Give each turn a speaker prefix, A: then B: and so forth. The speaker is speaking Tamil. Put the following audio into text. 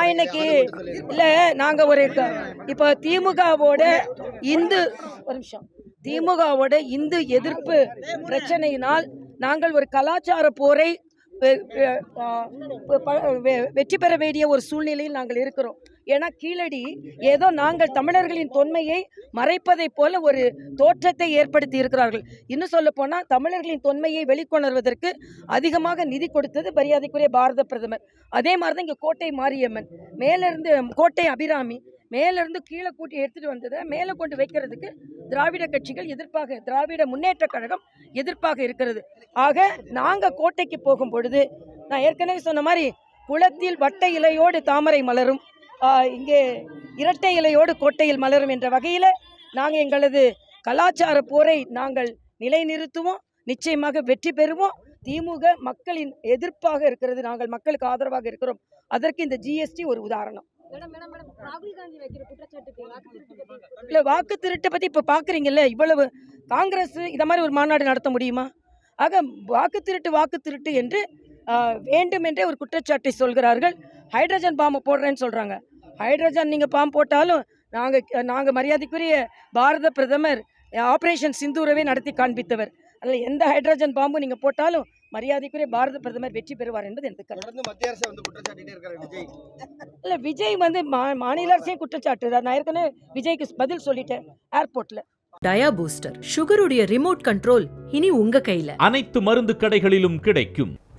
A: நான் இன்னைக்கு இல்ல நாங்க ஒரு க- இப்ப திமுகவோட இந்து ஒரு நிமிஷம். திமுகவோட இந்து எதிர்ப்பு பிரச்சனையினால் நாங்கள் ஒரு கலாச்சார போரை வெற்றி பெற வேண்டிய ஒரு சூழ்நிலையில் நாங்கள் இருக்கிறோம். ஏன்னா கீழடி ஏதோ நாங்கள் தமிழர்களின் தொன்மையை மறைப்பதைப் போல ஒரு தோற்றத்தை ஏற்படுத்தி இருக்கிறார்கள். இன்னும் சொல்ல போனால் தமிழர்களின் தொன்மையை வெளிக்கொணர்வதற்கு அதிகமாக நிதி கொடுத்தது மரியாதைக்குரிய பாரத பிரதமர். அதே மாதிரி தான் இங்கே கோட்டை மாரியம்மன். மேலிருந்து கோட்டை அபிராமி மேலிருந்து கீழே கூட்டி எடுத்துகிட்டு வந்ததை மேலே கொண்டு வைக்கிறதுக்கு திராவிட கட்சிகள் எதிர்ப்பாக திராவிட முன்னேற்ற கழகம் எதிர்ப்பாக இருக்கிறது. ஆக நாங்கள் கோட்டைக்கு போகும் பொழுது நான் ஏற்கனவே சொன்ன மாதிரி குளத்தில் வட்ட இலையோடு தாமரை மலரும். இங்கே இரட்டை இலையோடு கோட்டையில் மலரும் என்ற வகையில் நாங்கள் எங்களது கலாச்சார போரை நாங்கள் நிலைநிறுத்துவோம். நிச்சயமாக வெற்றி பெறுவோம். திமுக மக்களின் எதிர்ப்பாக இருக்கிறது. நாங்கள் மக்களுக்கு ஆதரவாக இருக்கிறோம். அதற்கு இந்த ஜிஎஸ்டி ஒரு உதாரணம். இல்லை வாக்கு திருட்டை பற்றி இப்போ பார்க்குறீங்கல்ல இவ்வளவு காங்கிரஸ் இதை மாதிரி ஒரு மாநாடு நடத்த முடியுமா? ஆக வாக்கு திருட்டு வாக்கு திருட்டு என்று ஆஹ், வேண்டுமென்றே ஒரு குற்றச்சாட்டை சொல்கிறார்கள். ஹைட்ரஜன் பாம்பு போடுறேன்னு சொல்கிறாங்க ஹைட்ரஜன் நீங்கள் பாம்பு போட்டாலும் நாங்கள் நாங்கள் மரியாதைக்குரிய பாரத பிரதமர் ஆப்ரேஷன் சிந்தூரவே நடத்தி காண்பித்தவர். அதில் எந்த ஹைட்ரஜன் பாம்பு நீங்கள் போட்டாலும் மரியாதைக்குரிய பாரத பிரதமர் வெற்றி பெறுவார் என்பது எனக்கு கருத்து.
B: தொடர்ந்து மத்திய அரசை வந்து குற்றச்சாட்டிட்டே இருக்காரு விஜய்.
A: இல்லை விஜய் வந்து மா மாநில அரசையும் குற்றச்சாட்டு நான் ஏற்கனவே விஜய்க்கு பதில் சொல்லிட்டேன் ஏர்போர்ட்டில்
C: டயா பூஸ்டர் சுகருடைய ரிமோட் கண்ட்ரோல் இனி உங்க கையில.
D: அனைத்து மருந்து கடைகளிலும் கிடைக்கும்.